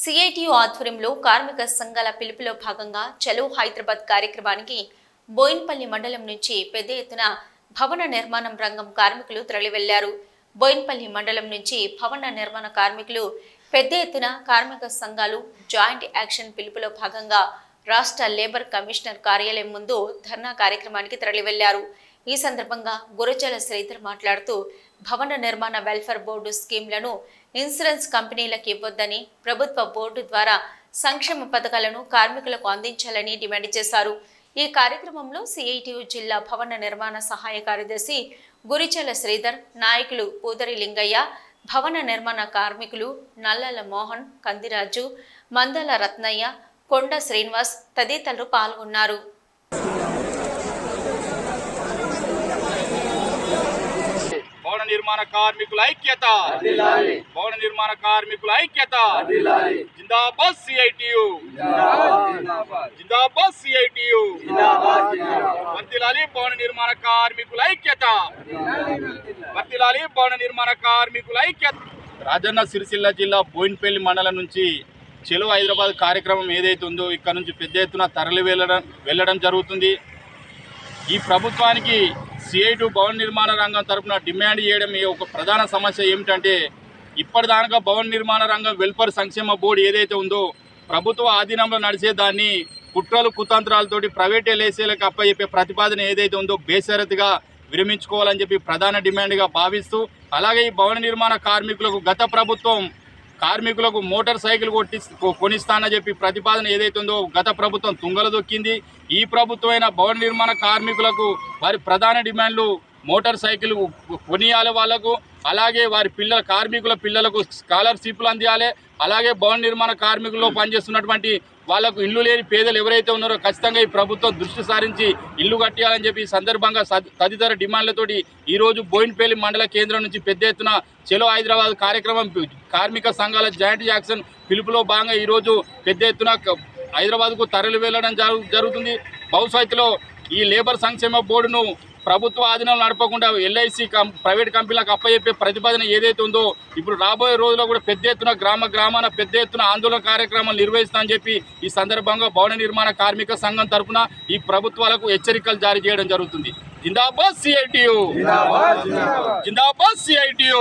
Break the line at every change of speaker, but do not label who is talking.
CITU ఆధ్వర్యంలో కార్మిక సంఘాల పిలుపులో భాగంగా చలో హైదరాబాద్ కార్యక్రమానికి బోయిన్పల్లి మండలం నుంచి పెద్ద ఎత్తున భవన నిర్మాణం రంగం కార్మికులు తరలివెళ్ళారు. బోయిన్పల్లి మండలం నుంచి భవన నిర్మాణ కార్మికులు పెద్ద ఎత్తున కార్మిక సంఘాలు జాయింట్ యాక్షన్ పిలుపులో భాగంగా రాష్ట్ర లేబర్ కమిషనర్ కార్యాలయం ముందు ధర్నా కార్యక్రమానికి తరలివెళ్ళారు. ఈ సందర్భంగా గురజల శ్రీధర్ మాట్లాడుతూ భవన నిర్మాణ వెల్ఫేర్ బోర్డు స్కీమ్లను ఇన్సూరెన్స్ కంపెనీలకు ఇవ్వొద్దని ప్రభుత్వ బోర్డు ద్వారా సంక్షేమ పథకాలను కార్మికులకు అందించాలని డిమాండ్ చేశారు. ఈ కార్యక్రమంలో సిఐటియు జిల్లా భవన నిర్మాణ సహాయ కార్యదర్శి గురిచల శ్రీధర్ నాయకులు పూదరి లింగయ్య భవన నిర్మాణ కార్మికులు నల్లల మోహన్ కందిరాజు మందల రత్నయ్య కొండ శ్రీనివాస్ తదితరులు పాల్గొన్నారు
భవన నిర్మాణ కార్మికుల ఐక్యత. భవన నిర్మాణ కార్మికుల ఐక్యత. జిందాబాద్ సిఐటియు. జిందాబాద్. సిఐటియు. వర్తిలాలి భవన నిర్మాణ కార్మికుల ఐక్యత. వర్తిలాలి భవన నిర్మాణ కార్మికుల ఐక్యత. రాజన్న సిరిసిల్ల జిల్లా బోయిన్పల్లి మండలం నుంచి చెలో హైదరాబాద్ కార్యక్రమం ఏదైతే ఉందో ఇక్కడ నుంచి పెద్ద ఎత్తున తరలి వెళ్ళడం వెళ్ళడం జరుగుతుంది. ఈ ప్రభుత్వానికి సిఐటు భవన నిర్మాణ రంగం తరపున డిమాండ్ చేయడం ఈ ఒక ప్రధాన సమస్య ఏమిటంటే ఇప్పటిదాకా భవన నిర్మాణ రంగం వెల్ఫేర్ సంక్షేమ బోర్డు ఏదైతే ఉందో ప్రభుత్వ ఆధీనంలో నడిచే దాన్ని కుట్రలు కుతంత్రాలతోటి ప్రైవేట్ ఎల్ఐసీలకు అప్పచెప్పే ప్రతిపాదన ఏదైతే ఉందో బేషరతుగా విరమించుకోవాలని చెప్పి ప్రధాన డిమాండ్గా భావిస్తూ అలాగే ఈ భవన నిర్మాణ కార్మికులకు గత ప్రభుత్వం కార్మికులకు మోటార్ సైకిల్ కొట్టి కొనిస్తానని చెప్పి ప్రతిపాదన ఏదైతే ఉందో గత ప్రభుత్వం తుంగలు దొక్కింది. ఈ ప్రభుత్వమైన భవన నిర్మాణ కార్మికులకు వారి ప్రధాన డిమాండ్లు మోటార్ సైకిల్ కొనియాలి వాళ్ళకు అలాగే వారి పిల్లల కార్మికుల పిల్లలకు స్కాలర్షిప్లు అందియాలి అలాగే భవన నిర్మాణ కార్మికుల్లో పనిచేస్తున్నటువంటి వాళ్ళకు ఇల్లు లేని పేదలు ఎవరైతే ఉన్నారో ఖచ్చితంగా ఈ ప్రభుత్వం దృష్టి సారించి ఇల్లు కట్టియాలని చెప్పి ఈ సందర్భంగా తదితర డిమాండ్లతోటి ఈరోజు బోయిన్పల్లి మండల కేంద్రం నుంచి పెద్ద ఎత్తున చెలో హైదరాబాద్ కార్యక్రమం కార్మిక సంఘాల జాయింట్ యాక్షన్ పిలుపులో భాగంగా ఈరోజు పెద్ద ఎత్తున హైదరాబాద్కు తరలి వెళ్ళడం జరు జరుగుతుంది. భవిష్యత్తులో ఈ లేబర్ సంక్షేమ బోర్డును ప్రభుత్వ ఆధీనంలో నడపకుండా ఎల్ఐసి కం ప్రైవేట్ కంపెనీలకు అప్పచెప్పే ప్రతిపాదన ఏదైతే ఉందో ఇప్పుడు రాబోయే రోజుల్లో కూడా పెద్ద ఎత్తున గ్రామ గ్రామాన పెద్ద ఎత్తున ఆందోళన కార్యక్రమాలు నిర్వహిస్తామని చెప్పి ఈ సందర్భంగా భవన నిర్మాణ కార్మిక సంఘం తరపున ఈ ప్రభుత్వాలకు హెచ్చరికలు జారీ చేయడం జరుగుతుంది. జిందాబాద్ సిఐటియు. జిందాబాద్ సిఐటియు.